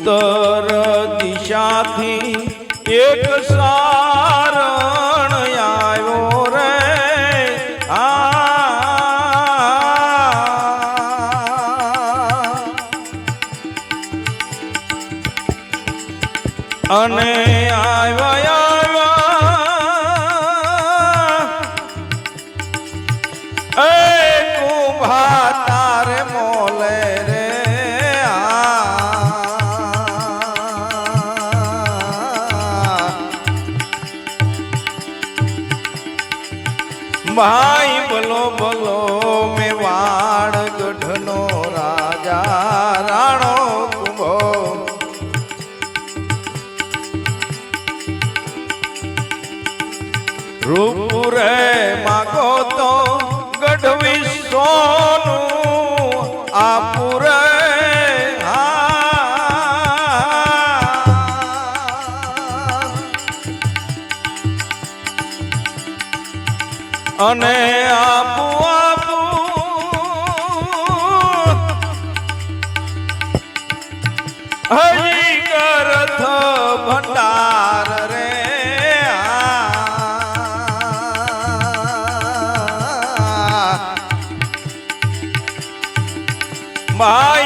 ઉત્તર દિશાથી એક સારણ આવ્યો રે. અને આવ્યા આવ્યા એ કુંભા ભાઈ બોલો બોલો મેવાડ ગઢનો રાજા. અને આપુ આપુ હરી કરથ ભંડાર રે આ.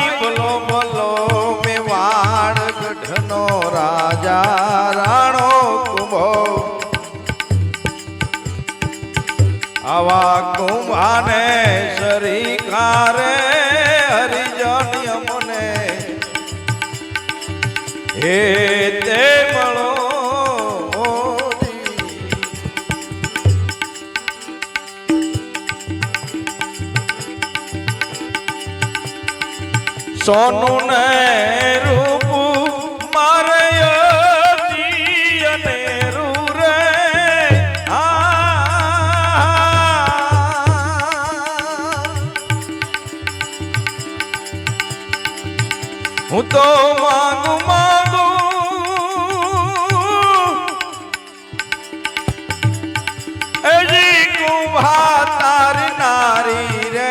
શરીકારે હરિજન યમને. હે તે મળો સોનું ને રૂપ તો માંગુ માંગુ. એજી કુંભા તારી નારી રે.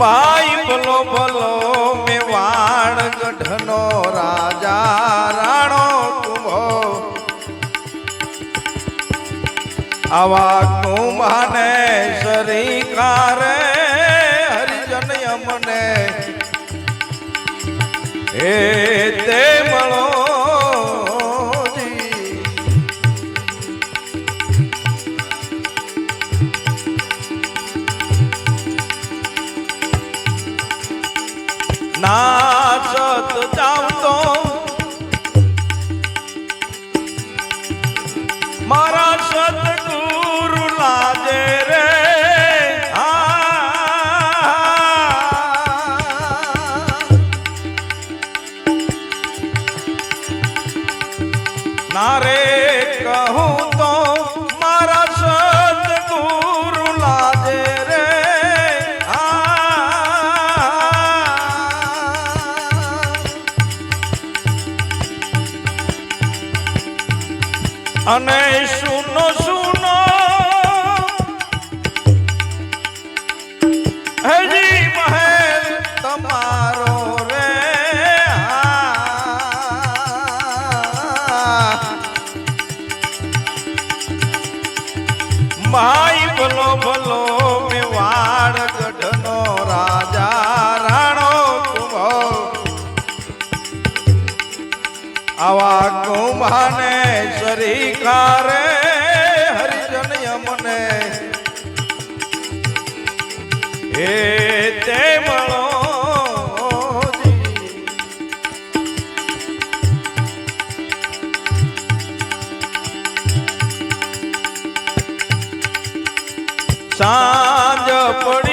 માય ભાઈ બોલો મેવાણ ગઢનો રાજા. આવા કુંભાને શરીકારે હરિજન યમને હે તે મળો અને સુનો સુનો. હજી મહેલ તમારો રે ભાઈ શરીકારે હરિજન યમને હે તે મળો સાંજ પડીને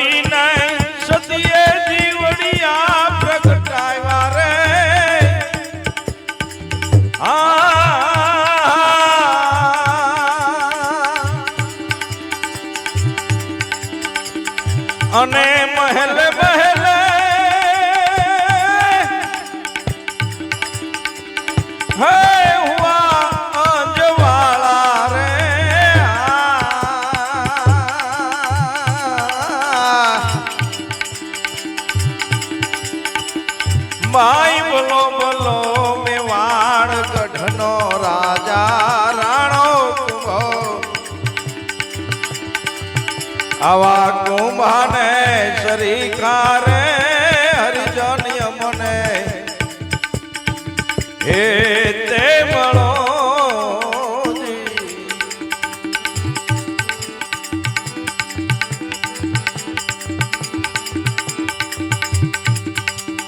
નો રાજા, રાણો કુંભો. આવા કુંભાને શરીકારે હરિજન્ય મને. હે તે મળો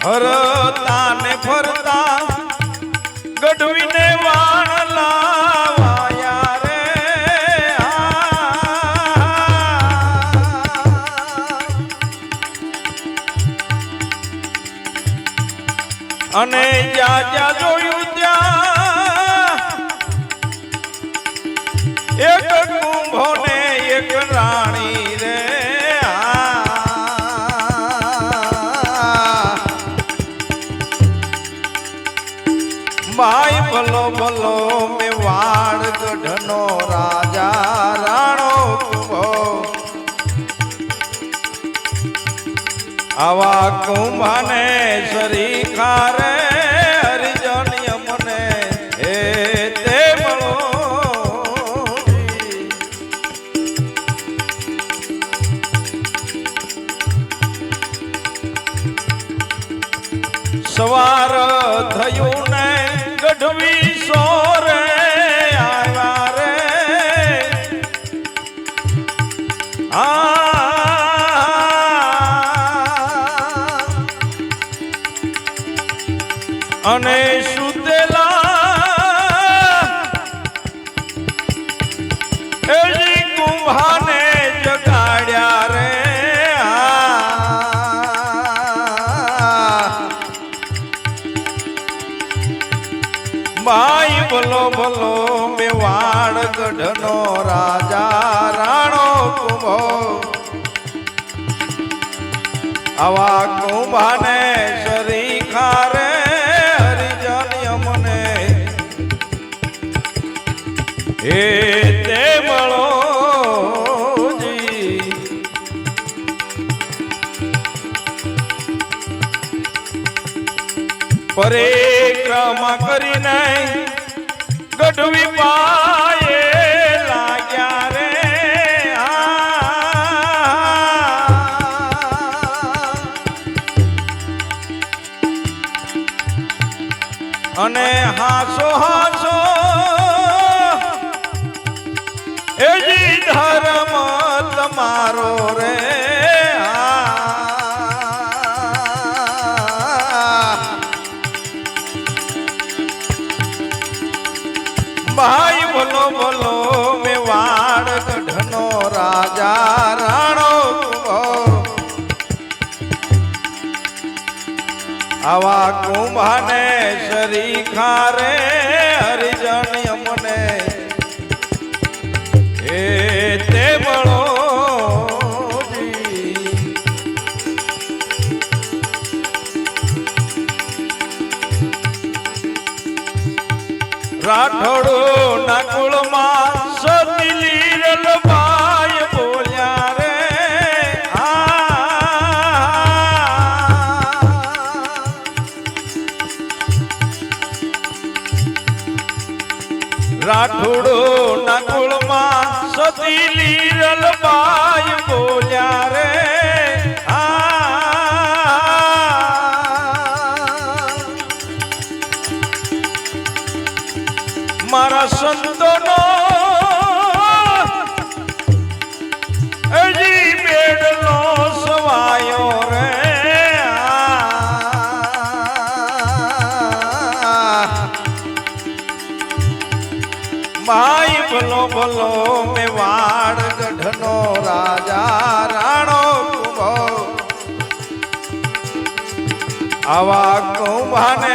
હરતા ને ફરતા અને જ્યાં જ્યાં ત્યાં એક કુંભો ને એક રાણી રે. માય ભલો ભલો મે વાડ ગઢનો રાજા રાણો આવા કુંભાને શરી ખારે હરિજન મને હે તે સવાર થયું ને ગઢવી સોરે આવ્યા રે. આ અને સુતેલા એજી કુંભાને જગાડ્યા રે. ભાઈ ભલો ભલો મેવાડ ગઢનો રાજા, રાણો કુંભો આવા કુંભાને અને હાસો હાસો. એજી ધર્મ તમારો રે. ભાઈ બોલો બોલો મેવાડ ગઢનો રાજા. આવા કુંભાને શરી ખારે હરિજન અમને એ તે જી. રાઠોડો ના કુળમાં સતી લીરલ સતી લીરલ ભાઈ બોલ્યા રે મારા સંતોનો હજી બેડલો સવાયો ભાઈ ભલો ભલો આવા કુંભાને